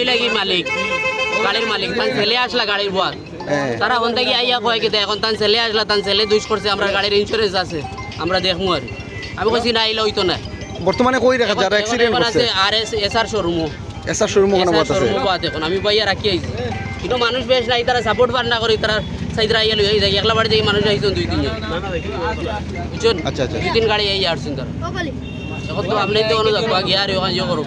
এলে মালিক? গাড়ির মালিক। তান ছেলে আসলা গাড়ির বয়াত হ্যাঁ। তারা ওখান থেকে আইয়া কয় কিন্তু এখন তান ছেলে আসলা তান ছেলে দুষ করছে আমরা গাড়ির ইন্স্যুরেন্স আছে আমরা দেখব আর। আমি কইছি না আইলে হইতো না। বর্তমানে কই রাখা যারা অ্যাক্সিডেন্ট করছে? আর এস এস শোরুমও এসআর শোরুম ওখানে বাত আছে? এখন। আমি বাইয়া রাখি আইছি কিন্তু মানুষ বেশ নাই তারা সাপোর্ট পার না করে তারা সাইদরা আইয়া লই যাই একলা বাড়ি যাই মানুষ আইছেন দুই তিনজন। বুঝছেন? আচ্ছা, আচ্ছা। দুই তিন গাড়ি আইয়া আসছেন তারা। এখন তো আপনি তো অনুযায়ী গিয়ে আর ওখানে ইয়ে করো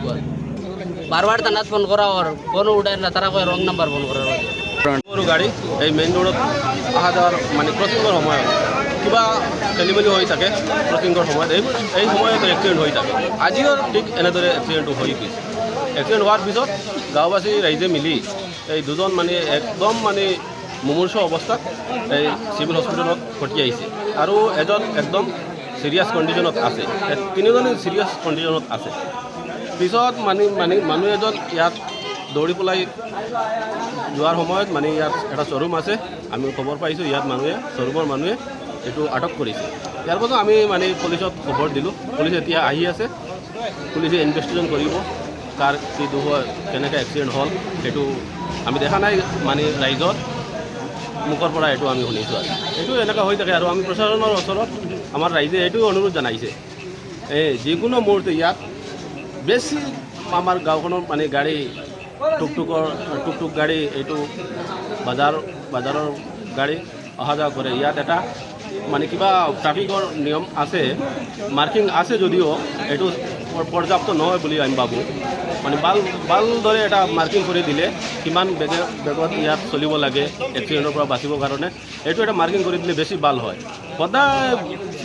বারবার তানাত ফোন করা ওর ফোন উঠায় না, তারা কয় রং নাম্বার ফোন করার সৰু গাড়ী, এই মেইন ৰোডত অহা যোৱাৰ মানে ক্ৰচিঙৰ সময়ত, কিবা খেলি মেলি হৈ থাকে ক্ৰচিঙৰ সময়ত, এই এই সময়ত এক্সিডেণ্ট হৈ থাকে। আজিও ঠিক এনেদৰে এক্সিডেণ্টটো হৈ গৈছে। এক্সিডেণ্ট হোৱাৰ পিছত গাঁওবাসী ৰাইজে মিলি এই দুজন মানে একদম মানে মুমূৰ্ষ অৱস্থাত এই চিভিল হস্পিটেলত পঠিয়াইছে আৰু এজন একদম চিৰিয়াছ কণ্ডিশ্যনত আছে। তিনিজনে চিৰিয়াছ কণ্ডিশ্যনত আছে। পিছত মানে মানে মানুহ এজন ইয়াত দৌৰি পেলাই যোৱাৰ সময়ত মানে ইয়াত এটা শ্বৰুম আছে। আমি খবৰ পাইছোঁ ইয়াত মানুহে, শ্বৰুমৰ মানুহে এইটো আটক কৰিছে। ইয়াৰ পাছত আমি মানে পুলিচত খবৰ দিলোঁ। পুলিচ এতিয়া আহি আছে। পুলিচে ইনভেষ্টিগেশ্যন কৰিব কাৰ কি দুখ কেনেকৈ এক্সিডেণ্ট হ'ল, সেইটো আমি দেখা নাই মানে ৰাইজত মুখৰ পৰা এইটো আমি শুনিছোঁ আৰু। এইটো এনেকুৱা হৈ থাকে আৰু আমি প্ৰশাসনৰ ওচৰত আমাৰ ৰাইজে এইটো অনুৰোধ জনাইছে। এই যিকোনো মুহূৰ্তে ইয়াত বেছি আমাৰ গাঁওখনৰ মানে গাড়ী, টুকটুকৰ, টুকটুক গাড়ী, এইটো বজাৰ, বজাৰৰ গাড়ী অহা যোৱা কৰে। ইয়াত এটা মানে কিবা ট্ৰাফিকৰ নিয়ম আছে, মাৰ্কিং আছে যদিও এইটো পৰ- পৰ্যাপ্ত নহয় বুলি আমি ভাবোঁ। মানে ভালো ভালদৰে এটা মাৰ্কিং কৰি দিলে কিমান বেগে, বেগত ইয়াত চলিব লাগে এক্সিডেণ্টৰ পৰা বাচিবৰ কাৰণে, এইটো এটা মাৰ্কিং কৰি দিলে বেছি ভালো হয়। সদায়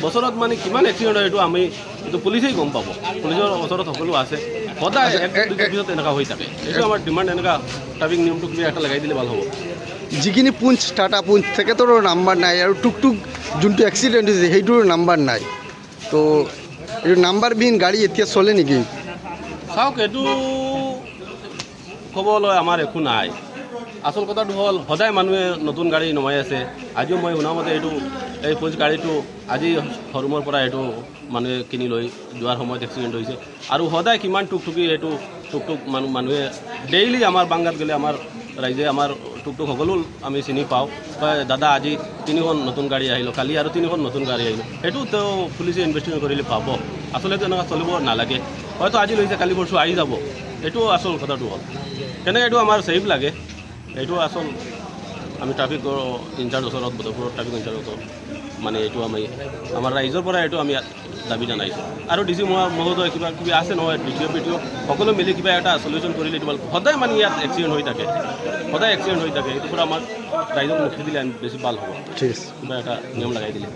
বছৰত মানে কিমান এক্সিডেণ্ট হয় এইটো আমি এইটো পুলিচেই গম পাব। পুলিচৰ ওচৰত সকলো আছে। সদায় এক দুদিনৰ পিছত এনেকুৱা হৈ থাকে। এইটো আমাৰ ডিমাণ্ড এনেকুৱা ট্ৰাফিক নিয়মটো কিবা এটা লগাই দিলে ভালো হ'ব। যিখিনি পুঞ্চ টাটা পুঞ্চ তেখেতৰো নাম্বাৰ নাই আৰু টুকটুক যোনটো এক্সিডেণ্ট হৈছে সেইটোৰ নাম্বাৰ নাই। তো এইটো নাম্বাৰবিহীন গাড়ী এতিয়া চলে নেকি? চাওক এইটো ক'বলৈ আমাৰ একো নাই। আচল কথাটো হ'ল, সদায় মানুহে নতুন গাড়ী নমাই আছে। আজিও মই শুনামতে এইটো, এই পুঞ্চ গাড়ীটো আজি শ্বৰুমৰ পৰা এইটো মানুহে কিনি লৈ যোৱাৰ সময়ত এক্সিডেণ্ট হৈছে। আৰু সদায় কিমান টুকটুকি এইটো টুকটুক মানুহ মানুহে ডেইলি আমাৰ বাংগাত গ'লে আমাৰ ৰাইজে আমাৰ টুকটুক সকলো আমি চিনি পাওঁ। দাদা, আজি তিনিখন নতুন গাড়ী আহিলোঁ, কালি আৰু তিনিখন নতুন গাড়ী আহিলোঁ। সেইটো তেওঁ পুলিচে ইনভেষ্টিগেশ্যন কৰিলে পাব। আচলতে এনেকুৱা চলিব নালাগে। হয়তো আজি লৈছে, কালি পৰচু আহি যাব। এইটো আচল কথাটো হ'ল। তেনেকৈ এইটো আমাৰ ছেফ লাগে? এইটো আচল আমি ট্রাফিক ইনচার্জ ওচৰত বদৰপুৰৰ ট্ৰাফিক ইনচাৰ্জৰ ওচৰত মানে এইটো আমি আমাৰ ৰাইজৰ পৰা এইটো আমি দাবি জনাইছোঁ। আৰু ডি চি মহোদয় কিবা কিবি আছে নহয় D C O' P D O' সকলো মিলি কিবা এটা চলিউশ্যন কৰিলে এইটো ভালো। সদায় মানে ইয়াত এক্সিডেণ্ট হৈ থাকে। সদায় এক্সিডেণ্ট হৈ থাকে। এইটো পৰা আমাৰ ৰাইজক মুক্তি দিলে আমি বেছি ভালো হ'ব। ঠিক আছে। কিবা এটা নিয়ম লগাই দিলে।